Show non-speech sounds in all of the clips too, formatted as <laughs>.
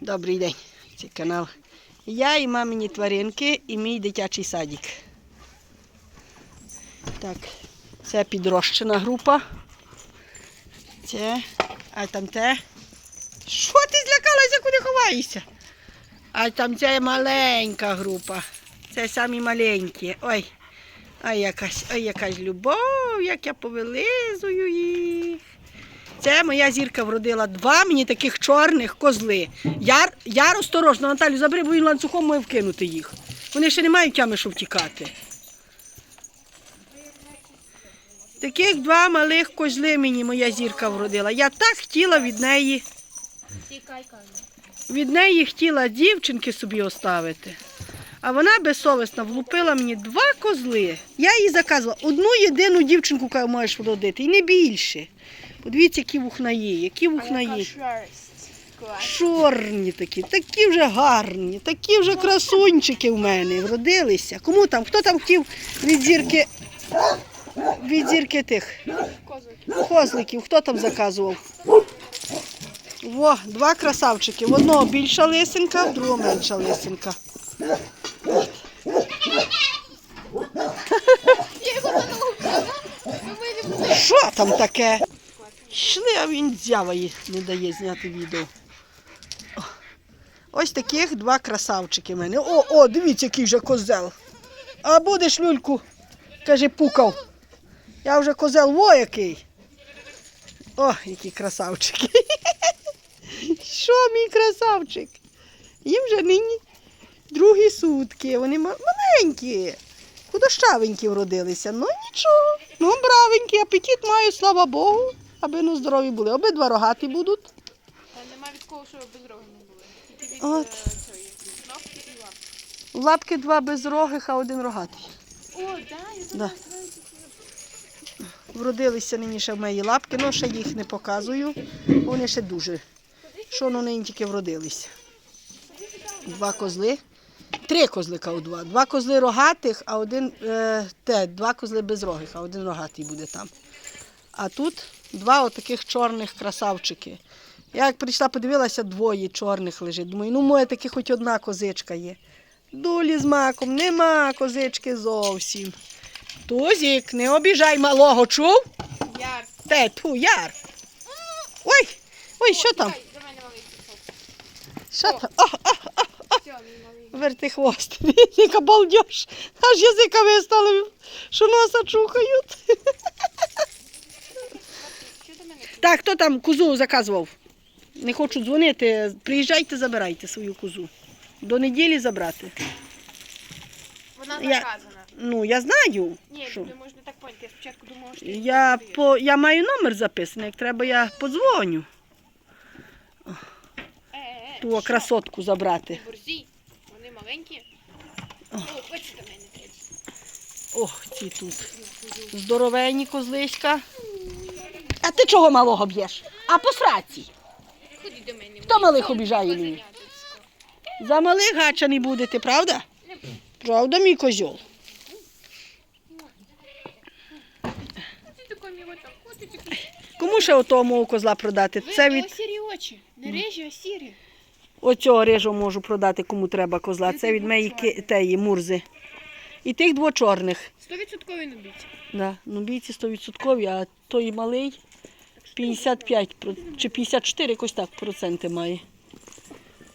Добрий день. Це канал. Я і мамині тваринки, і мій дитячий садик. Так, це підрощена група. Це, а там те. Що ти злякалася, куди ховаєшся? А там це маленька група. Це самі маленькі. Ой. Ой, якась, ой, якась любов, як я повилизую їх. Це моя зірка вродила два мені таких чорних козли. Я, я осторожно, Наталю, забери, бо він ланцюгом має вкинути їх. Вони ще не мають тями, щоб втікати. Таких два малих козли мені моя зірка вродила. Я так хотіла від неї, від неї хотіла дівчинки собі оставити. А вона безсовісна влупила мені два козли. Я їй заказувала одну єдину дівчинку, яку можеш вродити, і не більше. Подивіться, які вухнаї, які вухнаї. шерсть. Клас. Чорні такі, такі вже гарні, такі вже красунчики в мене вродилися. Кому там? Хто там хотів від зірки, від зірки тих Козаки. козликів? Хто там заказував? Во, два красавчики. В одного більша лисинка, в другого менша лисинка. Що там таке? Йшли, а він зява їй не дає зняти відео. Ось таких два красавчики в мене. О, о, дивіться, який вже козел. А будеш, люльку, каже, пукав. Я вже козел во який. О, які красавчики. <laughs> Що мій красавчик? Їм вже нині другі сутки. Вони маленькі. Худощавенькі вродилися. Ну нічого. Ну, бравенькі, апетит маю, слава Богу, аби ну здорові були. Обидва рогаті будуть. Нема від кого, що без роги не були. Тільки від От. е, цієї кнопки і лапки. Лапки два безрогих, а один рогатий. О, да, я Да. знаю. Вродилися нині ще в мої лапки, але ще їх не показую. Вони ще дуже. Що ну нині тільки вродилися. Два козли. Три козли кажу, два. Два козли рогатих, а один е, те, два козли безрогих, а один рогатий буде там. А тут два отаких чорних красавчики. Я як прийшла, подивилася, двоє чорних лежить. Думаю, ну моя таки хоч одна козичка є. Дулі з маком, нема козички зовсім. Тузік, не обіжай малого, чув? Яр. Те, ту, яр. Ой, ой, що там? Що там? О, о, мій малий. верти хвост. <laughs> Яка балдеж. Аж язика виставили, що носа чухають. Так, хто там козу заказував? Не хочу дзвонити. Приїжджайте, забирайте свою козу. До неділі забрати. Вона Я- заказана. Ну, я знаю. Ні, що. не можна так поняти. Я спочатку думала, що ти Я, по, я маю номер записаний, як треба, я подзвоню. Е, е, е, Ту що? красотку забрати. Борзі. Вони маленькі. О, ось до мене. Ох, ці тут. Здоровенні козлиська. А ти чого малого б'єш? А по сраці. Ходи до мене. Хто малих обіжає мені? За малих гачаний будете, правда? Правда, мій козьол? Кому ще мого козла продати? Це від сірі очі. Не режі, а сірі. оцього рижу можу продати, кому треба козла. Це від моєї ки- теї мурзи. І тих двох чорних. Стовідсоткові набиті. Да. Ну, бійці 100%, а той малий 55 чи 54 якось так проценти має.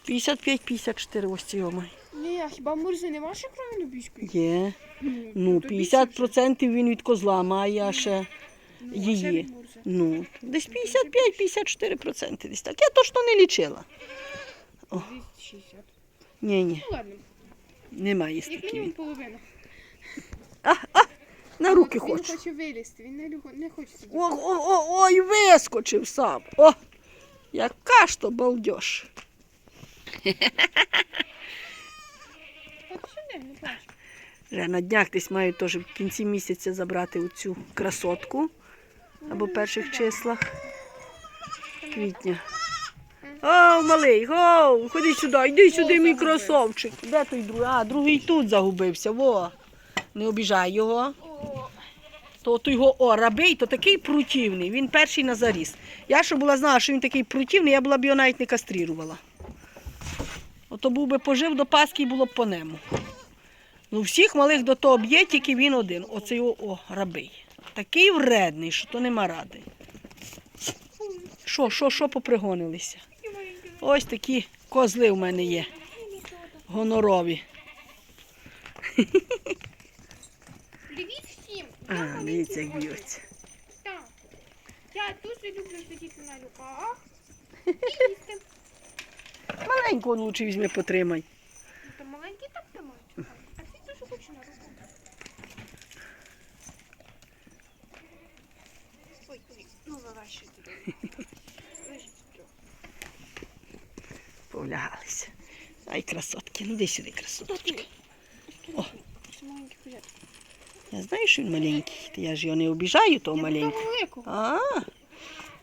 55-54 ось цього має. Ні, а хіба Мурзи нема ще крові набіжкою? Є. Ну, 50% він від козла має, а ще її. Ну, десь 55-54% десь так. Я точно не лічила. 260. Ні, ні, Ну ладно, немає як стільки мінімум половина. На руки Він хоче. хоче вилізти, він не, не хоче сидіти. О, о, о, ой, вискочив сам. О, яка ж то балдеж. Вже на днях десь маю теж в кінці місяця забрати оцю красотку або перших числах квітня. О, малий, гоу, ходи сюди, йди сюди, мій красавчик. Де той другий? А, другий тут загубився, во. Не обіжай його. То, то його о, рабий, то такий противний, він перший на заріс. Я що була знала, що він такий противний, я була б його навіть не кастрірувала. Ото був би пожив до Пасхи і було б по нему. Ну, всіх малих до того б'є, тільки він один. Оцей о, о рабий. Такий вредний, що то нема ради. Що, що, що попригонилися? Ось такі козли в мене є. Гонорові. <laughs> А, дивіться, як б'ються. Так. Я дуже люблю сидіти на руках і їсти. Маленького лучше візьми, потримай. Та маленький так тримають. А всі дуже хоче на руках. Ой, ой, ну вирощуй туди. Туди. Повлягалися. Ай, красотки, ну йди сюди, красоточка. О. Це маленький. Я знаю, що він маленький. Та я ж його не обіжаю, того маленького. А,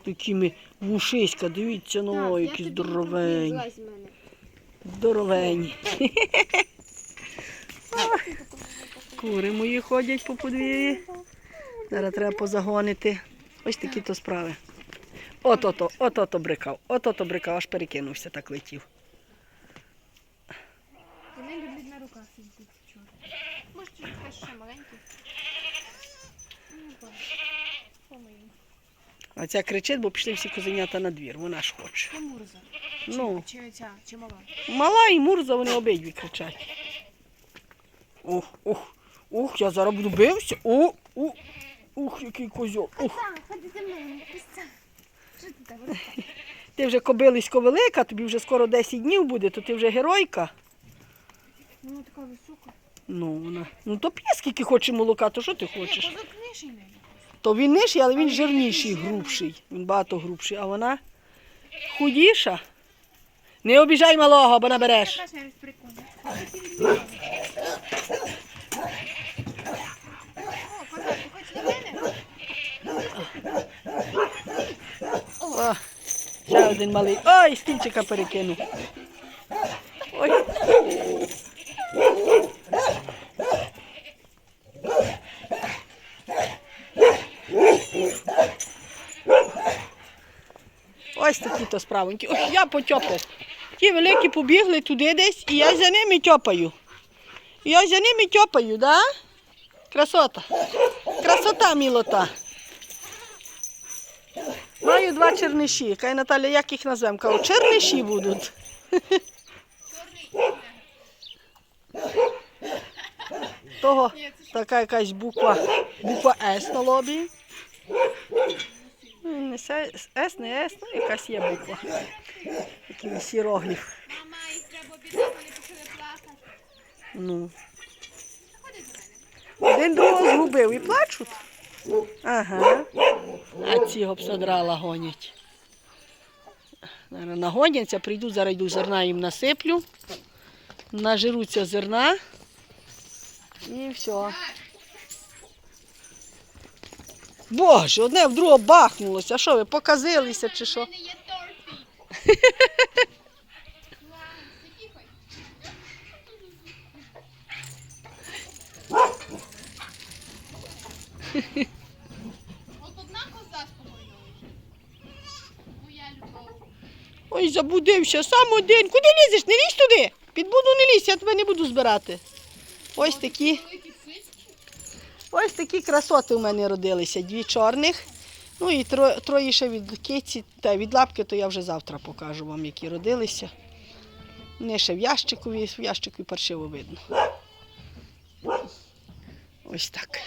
такими вушиська, дивіться, ну, які здоровенні. Злазь з мене. Здоровенні. А, Кури мої ходять по подвір'ї. Зараз треба позагонити. Ось такі то справи. От-ото, от-ото брикав, от-ото брикав, аж перекинувся, так летів. Вони люблять на руках. Чого? Може, ще маленький. А ця кричить, бо пішли всі козенята на двір, вона ж хоче. Це Мурза. Ну, Чи ця, чи мала? мала і мурза, вони обидві кричать. Ух, ух, ух, я зараз буду бився. Ух, ух, ух, який козьол. Ух. Ходи за мною, пісця. Ти вже кобилисько велика, тобі вже скоро 10 днів буде, то ти вже геройка. Вона така висока. Ну, вона. Ну то п'є скільки хоче молока, то що ти хочеш? Козак нижчий неї. То він нижчий, але він жирніший, грубший. Він багато грубший, а вона худіша. Не обіжай малого, бо набереш. О, ще один малий. Ой, стільчика перекинув. Ой. Ось такі то справоньки. Ой, я потьопав. Ті великі побігли туди десь, і я за ними тьопаю. Я за ними тьопаю, да? Красота. Красота, мілота. Маю два черниші. Кай Наталя, як їх назвемо? Кажу, черниші будуть. Того така якась буква, буква С на лобі. Ну, Не С, не С, ну якась є буква. Такий сірогліф. Мама, їх треба обідати, вони почали плакати. Ну. Один другого згубив і плачуть. Ага. А ці обсодрала гонять. Нагоняться, прийду, зараз йду зерна їм насиплю. Нажируться зерна. І все. Боже, одне в друге бахнулося. Що ви, показилися чи що? Ой, забудився, сам один. Куди лізеш? Не лізь туди. Під буду не лізь, я тебе не буду збирати. Ось такі. Ось такі красоти у мене родилися. Дві чорних. Ну і тро, троє ще від киці, та від лапки, то я вже завтра покажу вам, які родилися. Вони ще в ящикові, в ящику паршиво видно. Ось так.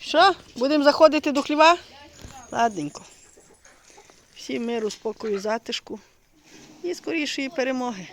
Що? Будемо заходити до хліва? Ладненько. Всім миру, спокою, затишку і скорішої перемоги.